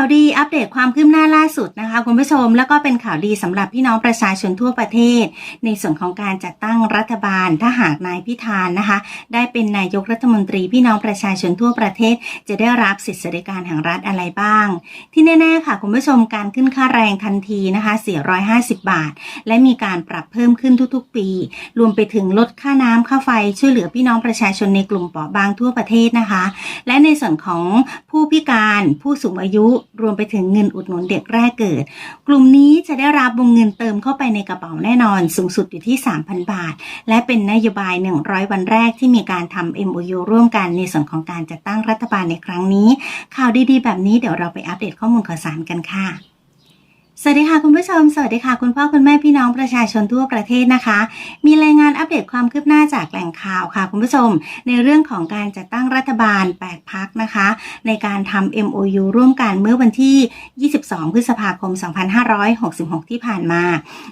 าวดีอัปเดตความคืบหน้าล่าสุดนะคะคุณผู้ชม แล้วก็เป็นข่าวดีสำหรับพี่น้องประชาชนทั่วประเทศ ในส่วนของการจัดตั้งรัฐบาลถ้าหากนายพิธานนะคะ ได้เป็นนายกรัฐมนตรีพี่น้องประชาชนทั่วประเทศ จะได้รับสิทธิสวัสดิการแห่งรัฐอะไรบ้าง ที่แน่ๆค่ะคุณผู้ชมการขึ้นค่าแรงทันทีนะคะ450 บาท และมีการปรับเพิ่มขึ้นทุกๆ ปี รวมไปถึงลดค่าน้ำค่าไฟช่วยเหลือพี่น้องประชาชนในกลุ่มเปราะบางทั่วประเทศนะคะ และในส่วนของผู้พิการผู้สูงอายุรวมไปถึงเงินอุดหนุนเด็กแรกเกิด กลุ่มนี้จะได้รับวงเงินเติมเข้าไปในกระเป๋าแน่นอน สูงสุดอยู่ที่ 3,000 บาท และเป็นนโยบาย 100 วันแรกที่มีการทำ MOU ร่วมกันในส่วนของการจัดตั้งรัฐบาลในครั้งนี้ ข่าวดีๆ แบบนี้เดี๋ยวเราไปอัปเดตข้อมูลข่าวสารกันค่ะ สวัสดีค่ะคุณผู้ชม สวัสดีค่ะคุณพ่อคุณแม่พี่น้องประชาชนทั่วประเทศนะคะ มีรายงานอัปเดตความคืบหน้าจากแหล่งข่าวค่ะ คุณผู้ชม ในเรื่องของการจัดตั้งรัฐบาล 8 พักนะคะ ในการทำ MOU ร่วมกันเมื่อวันที่ 22 พฤษภาคม 2566 ที่ผ่านมา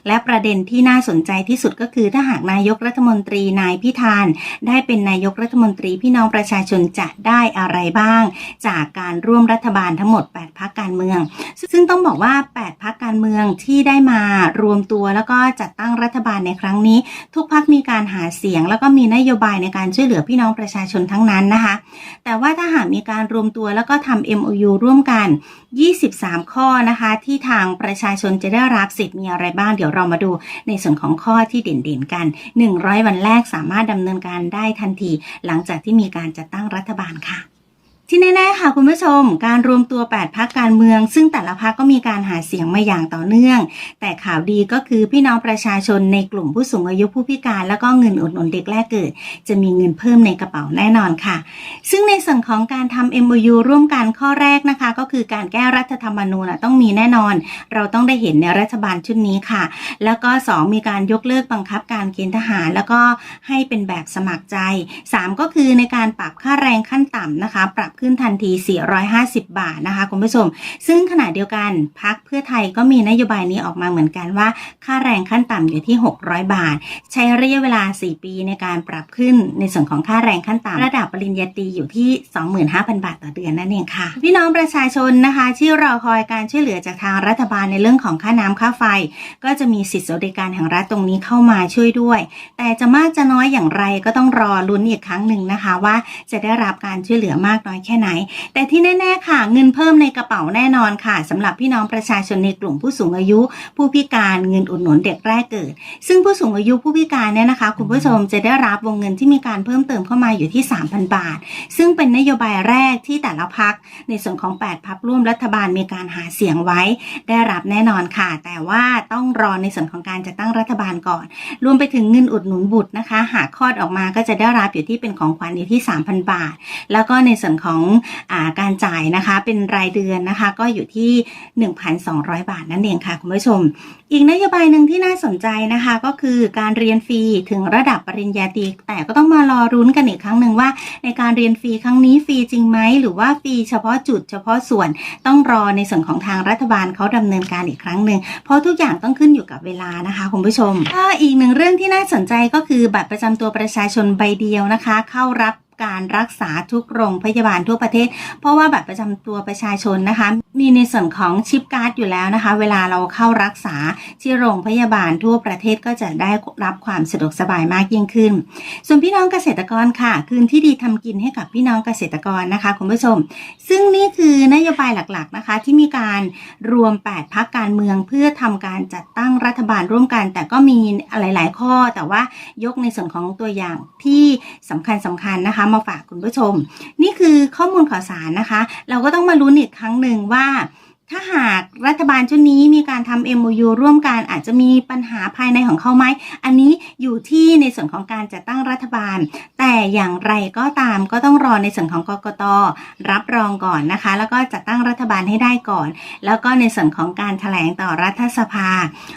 และประเด็นที่น่าสนใจที่สุดก็คือถ้าหากนายกรัฐมนตรีนายพิธานได้เป็นนายกรัฐมนตรีพี่น้องประชาชนจะได้อะไรบ้าง จากการร่วมรัฐบาลทั้งหมด 8 พัก การเมือง ซึ่งต้องบอกว่า 8พักการเมืองที่ได้มารวมตัวแล้วก็จัดตั้งรัฐบาลในครั้งนี้ ทุกพักมีการหาเสียง แล้วก็มีนโยบายในการช่วยเหลือพี่น้องประชาชนทั้งนั้นนะคะ แต่ว่าถ้าหากมีการรวมตัวแล้วก็ทำ MOU ร่วมกัน 23 ข้อนะคะ ที่ทางประชาชนจะได้รับสิทธิ์มีอะไรบ้างเดี๋ยวเรามาดูในส่วนของข้อที่เด่นๆกัน 100 วันแรกสามารถดำเนินการได้ทันที หลังจากที่มีการจัดตั้งรัฐบาลค่ะ ที่แน่ๆค่ะคุณผู้ชม การรวมตัว 8พักการเมือง ซึ่งแต่ละพักก็มีการหาเสียงมาอย่างต่อเนื่อง แต่ข่าวดีก็คือพี่น้องประชาชนในกลุ่มผู้สูงอายุผู้พิการ แล้วก็เงินอุดหนุนเด็กแรกเกิด จะมีเงินเพิ่มในกระเป๋าแน่นอนค่ะ ซึ่งในส่วนของการทำ MOU ร่วมกันข้อแรกนะคะ ก็คือการแก้รัฐธรรมนูญต้องมีแน่นอน เราต้องได้เห็นในรัฐบาลชุดนี้ค่ะ แล้วก็ 2 มีการยกเลิกบังคับการเกณฑ์ทหาร แล้วก็ให้เป็นแบบสมัครใจ 3 ก็คือในการปรับค่าแรงขั้นต่ำนะคะ ปรับขึ้นทันที 450 บาทนะคะคุณผู้ชม ซึ่งขณะเดียวกันพักเพื่อไทยก็มีนโยบายนี้ออกมาเหมือนกันว่า ค่าแรงขั้นต่ำอยู่ที่ 600 บาท ใช้ระยะเวลา 4 ปีในการปรับขึ้นในส่วนของค่าแรงขั้นต่ำระดับปริญญาตรีอยู่ที่ 25,000 บาทต่อเดือนนั่นเองค่ะ พี่น้องประชาชนนะคะ ที่รอคอยการช่วยเหลือจากทางรัฐบาลในเรื่องของค่าน้ำค่าไฟ ก็จะมีสิทธิสวัสดิการแห่งรัฐตรงนี้เข้ามาช่วยด้วย แต่จะมากจะน้อยอย่างไรก็ต้องรอลุ้นอีกครั้งหนึ่งนะคะ ว่าจะได้รับการช่วยเหลือมากน้อยแค่ไหน แต่ที่แน่ๆค่ะ เงินเพิ่มในกระเป๋าแน่นอนค่ะสำหรับพี่น้องประชาชนในกลุ่มผู้สูงอายุ ผู้พิการเงินอุดหนุนเด็กแรกเกิด ซึ่งผู้สูงอายุผู้พิการเนี่ยนะคะ คุณผู้ชมจะได้รับวงเงินที่มีการเพิ่มเติมเข้ามาอยู่ที่ 3,000 บาท ซึ่งเป็นนโยบายแรกที่แต่ละพักในส่วนของ 8พักร่วมรัฐบาลมีการหาเสียงไว้ ได้รับแน่นอนค่ะ แต่ว่าต้องรอในส่วนของการจัดตั้งรัฐบาลก่อน รวมไปถึงเงินอุดหนุนบุตรนะคะ หากคลอดออกมาก็จะได้รับอยู่ที่เป็นของขวัญอยู่ที่ 3,000 บาท แล้วก็ในส่วนของอาการจ่ายนะคะ เป็นรายเดือนนะคะ ก็อยู่ที่ 1,200 บาทนั่นเองค่ะคุณผู้ชม อีกนโยบายหนึ่งที่น่าสนใจนะคะ ก็คือการเรียนฟรีถึงระดับปริญญาตรีแต่ก็ต้องมารอรุ้นกันอีกครั้งหนึ่งว่า ในการเรียนฟรีครั้งนี้ฟรีจริงไหมหรือว่าฟรีเฉพาะจุดเฉพาะส่วนต้องรอในส่วนของทางรัฐบาลเขาดำเนินการอีกครั้งหนึ่งเพราะทุกอย่างต้องขึ้นอยู่กับเวลานะคะคุณผู้ชมก็อีกหนึ่งเรื่องที่น่าสนใจก็คือบัตรประจำตัวประชาชนใบเดียวนะคะ เข้ารับ การรักษาทุกโรงพยาบาลทั่วประเทศ เพราะว่าบัตรประจำตัวประชาชนนะคะ มีในส่วนของชิปการ์ดอยู่แล้วนะคะ เวลาเราเข้ารักษาที่โรงพยาบาลทั่วประเทศก็จะได้รับความสะดวกสบายมากยิ่งขึ้น ส่วนพี่น้องเกษตรกรค่ะ คืนที่ดีทำกินให้กับพี่น้องเกษตรกรนะคะคุณผู้ชม ซึ่งนี่คือนโยบายหลักๆนะคะ ที่มีการรวม 8พักการเมืองเพื่อทำการจัดตั้งรัฐบาลร่วมกัน แต่ก็มีหลาย ๆ ข้อแต่ว่ายกในส่วนของตัวอย่างที่สำคัญสำคัญนะคะมาฝากคุณผู้ชม นี่คือข้อมูลข่าวสารนะคะ เราก็ต้องมาลุ้นอีกครั้งหนึ่งว่า ถ้าหากรัฐบาลชุดนี้มีการทำ MOU ร่วมกันอาจจะมีปัญหาภายในของเขาไหม อันนี้อยู่ที่ในส่วนของการจัดตั้งรัฐบาล แต่อย่างไรก็ตามก็ต้องรอในส่วนของกกตรับรองก่อนนะคะ แล้วก็จัดตั้งรัฐบาลให้ได้ก่อน แล้วก็ในส่วนของการถแถลงต่อรัฐสภา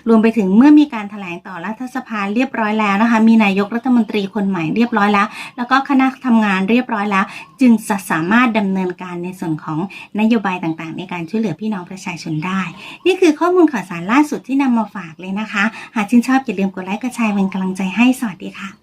รวมไปถึงเมื่อมีการถแถลงต่อรัฐสภาเรียบร้อยแล้วนะคะ มีนายกรัฐมนตรีคนใหม่เรียบร้อยแล้ว แล้วก็คณะทำงานเรียบร้อยแล้ว จึงจะสามารถดำเนินการในส่วนของนโยบายต่างๆ ในการช่วยเหลือพี่น้องประชาชนได้ นี่คือข้อมูลข่าวสารล่าสุดที่นำมาฝากเลยนะคะ หากชื่นชอบอย่าลืมกดไลค์กดแชร์เป็นกำลังใจให้สวัสดีค่ะ